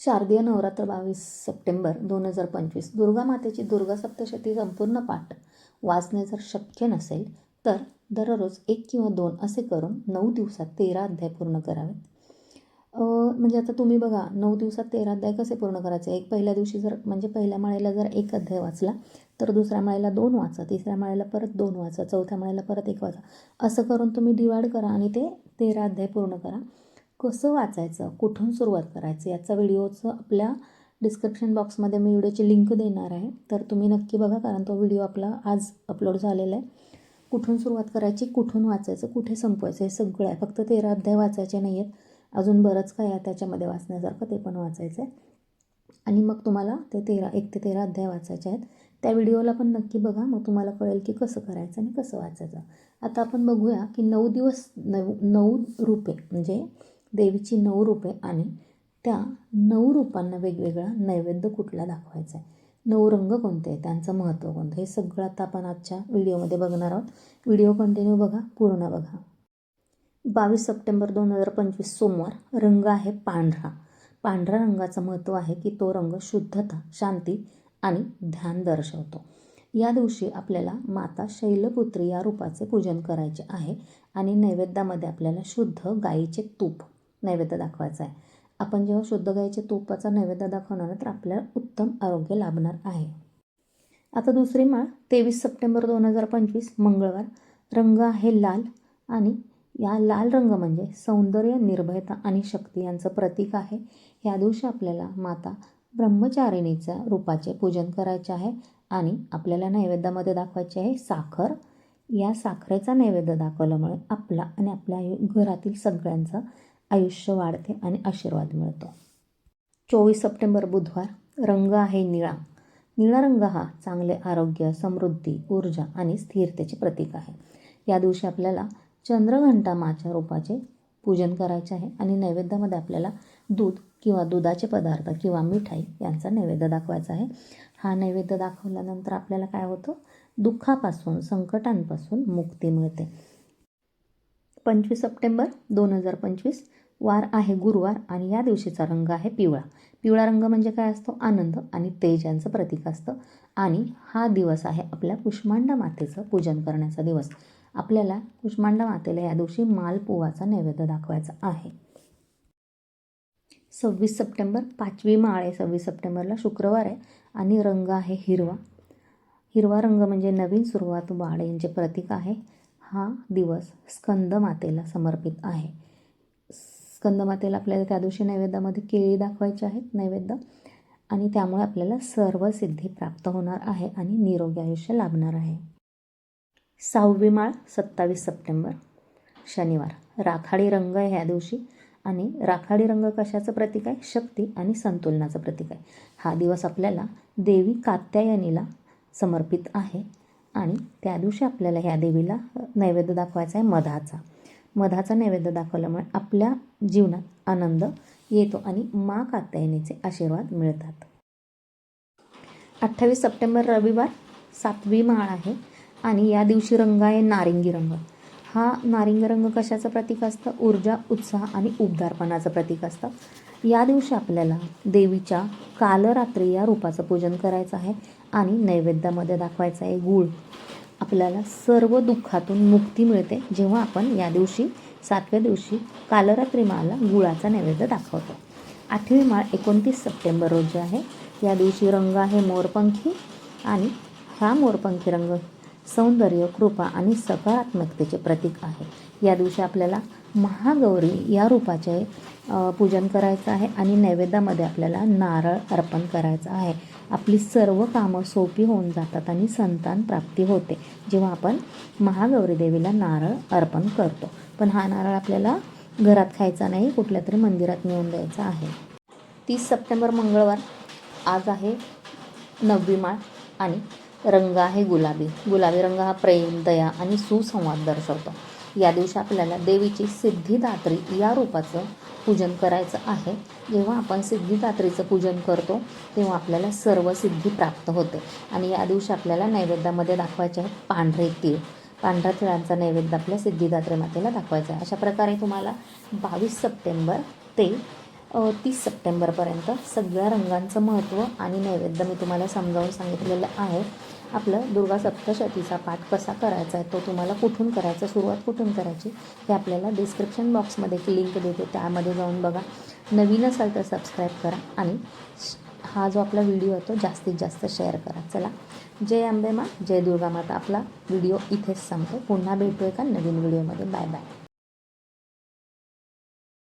शारदीय नवरात्र बावीस सप्टेंबर दोन हजार पंचवीस. दुर्गा मातेची दुर्गा सप्तशती संपूर्ण पाठ वाचणे जर शक्य नसेल तर दररोज एक किंवा दोन असे करून नऊ दिवसात तेरा अध्याय पूर्ण करावेत. म्हणजे आता तुम्ही बघा नऊ दिवसात तेरा अध्याय कसे पूर्ण करायचे? एक पहिल्या दिवशी जर म्हणजे पहिल्या माळेला जर एक अध्याय वाचला तर दुसऱ्या माळेला दोन वाचा तिसऱ्या माळेला परत दोन वाचा चौथ्या माळेला परत एक वाचा. असं करून तुम्ही डिवाइड करा आणि ते तेरा अध्याय पूर्ण करा. कसं वाचायचं कुठून सुरुवात करायचं याचा व्हिडिओचं आपल्या डिस्क्रिप्शन बॉक्समध्ये मी व्हिडिओची लिंक देणार आहे. तर तुम्ही नक्की बघा कारण तो व्हिडिओ आपला आज अपलोड झालेला आहे. कुठून सुरुवात करायची कुठून वाचायचं कुठे संपवायचं हे सगळं आहे. फक्त तेरा अध्याय वाचायचे नाही आहेत अजून बरंच काय आहे त्याच्यामध्ये वाचण्यासारखं ते पण वाचायचं आहे आणि मग तुम्हाला ते तेरा एक ते तेरा अध्याय वाचायचे आहेत. त्या व्हिडिओला पण नक्की बघा मग तुम्हाला कळेल की कसं करायचं आणि कसं वाचायचं. आता आपण बघूया की नऊ दिवस नऊ नऊ रुपये म्हणजे देवीची नऊ रूपे आणि त्या नऊ रूपांना वेगवेगळा नैवेद्य कुठला दाखवायचा आहे? नऊ रंग कोणते आहेत? त्यांचं महत्त्व कोणतं? हे सगळं आता आपण आजच्या व्हिडिओमध्ये बघणार आहोत. व्हिडिओ कंटिन्यू बघा पूर्ण बघा. बावीस सप्टेंबर दोन हजार पंचवीस सोमवार रंग आहे पांढरा. पांढऱ्या रंगाचं महत्त्व आहे की तो रंग शुद्धता शांती आणि ध्यान दर्शवतो. या दिवशी आपल्याला माता शैलपुत्री या रूपाचे पूजन करायचे आहे आणि नैवेद्यामध्ये आपल्याला शुद्ध गाईचे तूप नैवेद्य दाखवायचं आहे. आपण जेव्हा शुद्ध गाईच्या तुपाचा नैवेद्य दाखवणार तर आपल्याला उत्तम आरोग्य लाभणार आहे. आता दुसरी माळ तेवीस सप्टेंबर दोन हजार पंचवीस मंगळवार. रंग आहे लाल आणि या लाल रंग म्हणजे सौंदर्य निर्भयता आणि शक्ती यांचं प्रतीक आहे. या दिवशी आपल्याला माता ब्रह्मचारिणीच्या रूपाचे पूजन करायचे आहे आणि आपल्याला नैवेद्यामध्ये दाखवायचे आहे साखर. या साखरेचा नैवेद्य दाखवल्यामुळे आपला आणि आपल्या आयु घरातील सगळ्यांचं आयुष्य वाढते आणि आशीर्वाद मिळतो. चोवीस सप्टेंबर बुधवार. रंग आहे निळा. निळा रंग हा चांगले आरोग्य समृद्धी ऊर्जा आणि स्थिरतेचे प्रतीक आहे. या दिवशी आपल्याला चंद्रघंटा माच्या रूपाचे पूजन करायचे आहे आणि नैवेद्यामध्ये आपल्याला दूध किंवा दुधाचे पदार्थ किंवा मिठाई यांचा नैवेद्य दाखवायचा आहे. हा नैवेद्य दाखवल्यानंतर आपल्याला काय होतं? दुःखापासून संकटांपासून मुक्ती मिळते. पंचवीस सप्टेंबर दोन हजार पंचवीस. वार आहे गुरुवार आणि या दिवशीचा रंग आहे पिवळा. पिवळा रंग म्हणजे काय असतो? आनंद आणि तेज यांचं प्रतीक असतं. आणि हा दिवस आहे आपल्या कुष्मांडा मातेचं पूजन करण्याचा दिवस. आपल्याला कुष्मांडा मातेला या दिवशी मालपुवाचा नैवेद्य दाखवायचा आहे. सव्वीस सप्टेंबर पाचवी माळ आहे. सव्वीस सप्टेंबरला शुक्रवार आहे आणि रंग आहे हिरवा. हिरवा रंग म्हणजे नवीन सुरुवात वाढ यांचे प्रतीक आहे. हा दिवस स्कंद मातेला समर्पित आहे. स्कंदमातेला आपल्याला त्या दिवशी नैवेद्यामध्ये केळी दाखवायची आहेत नैवेद्य. आणि त्यामुळे आपल्याला सर्व सिद्धी प्राप्त होणार आहे आणि निरोगी आयुष्य लाभणार आहे. सहावी माळ सत्तावीस सप्टेंबर शनिवार. राखाडी रंग आहे ह्या दिवशी. आणि राखाडी रंग कशाचं प्रतीक आहे? शक्ती आणि संतुलनाचं प्रतीक आहे. हा दिवस आपल्याला देवी कात्यायनीला समर्पित आहे. आणि त्या दिवशी आपल्याला ह्या देवीला नैवेद्य दाखवायचा आहे मधाचा. मधाचा नैवेद्य दाखवल्यामुळे आपल्या जीवनात आनंद येतो आणि मा कात्यायनीचे आशीर्वाद मिळतात. अठ्ठावीस सप्टेंबर रविवार सातवी माळ आहे आणि या दिवशी रंग आहे नारिंगी रंग. हा नारिंगी रंग कशाचं प्रतीक असतं? ऊर्जा उत्साह आणि उबदारपणाचं प्रतीक असतं. या दिवशी आपल्याला देवीच्या कालरात्री या रूपाचं पूजन करायचं आहे आणि नैवेद्यामध्ये दाखवायचं आहे गूळ. आपल्याला सर्व दुःखातून मुक्ती मिळते जेव्हा आपण या दिवशी सातव्या दिवशी कालरात्री माळाला गुळाचा नैवेद्य दाखवतो. आठवी माळ एकोणतीस सप्टेंबर रोजी आहे. या दिवशी रंग आहे मोरपंखी आणि हा मोरपंखी रंग सौंदर्य कृपा आणि सकारात्मकतेचे प्रतीक आहे. या दिवशी आपल्याला महागौरी या रूपाचे पूजन करायचं आहे आणि नैवेद्यामध्ये आपल्याला नारळ अर्पण करायचं आहे. आपली सर्व कामं सोपी होऊन जातात आणि संतान प्राप्ती होते. जेव्हा आपण महागौरी देवीला नारळ अर्पण करतो. पण हा नारळ आपल्याला घरात खायचा नाही कुठल्या तरी मंदिरात नेऊन द्यायचा आहे. तीस सप्टेंबर मंगळवार. आज आहे नववी माळ आणि रंग आहे गुलाबी. गुलाबी रंग हा प्रेम दया आणि सुसंवाद दर्शवतो. या दिवशी आपल्याला देवीची सिद्धिदात्री या रूपाचं पूजन करायचं आहे. जेव्हा आपण सिद्धिदात्रीचं पूजन करतो तेव्हा आपल्याला सर्व सिद्धी प्राप्त होते. आणि या दिवशी आपल्याला नैवेद्यामध्ये दाखवायचे आहेत पांढरे तीळ. पांढऱ्या तिळांचा नैवेद्य आपल्या सिद्धिदात्री मातेला दाखवायचा आहे. अशा प्रकारे तुम्हाला बावीस सप्टेंबर ते तीस सप्टेंबरपर्यंत सगळ्या रंगांचं महत्त्व आणि नैवेद्य मी तुम्हाला समजावून सांगितलेलं आहे. आपलं दुर्गा सप्तशतीचा पाठ कसा करायचा आहे तो तुम्हाला कुठून करायचा सुरुवात कुठून करायची हे आपल्याला डिस्क्रिप्शन बॉक्समध्ये एक लिंक देते. त्यामध्ये जाऊन बघा. नवीन असाल तर सबस्क्राईब करा आणि हा जो आपला व्हिडिओ आहे तो जास्तीत जास्त शेअर करा. चला. जय अंबे मा जय दुर्गा माता. आपला व्हिडिओ इथेच संपतो. पुन्हा भेटू एका नवीन व्हिडिओमध्ये बाय बाय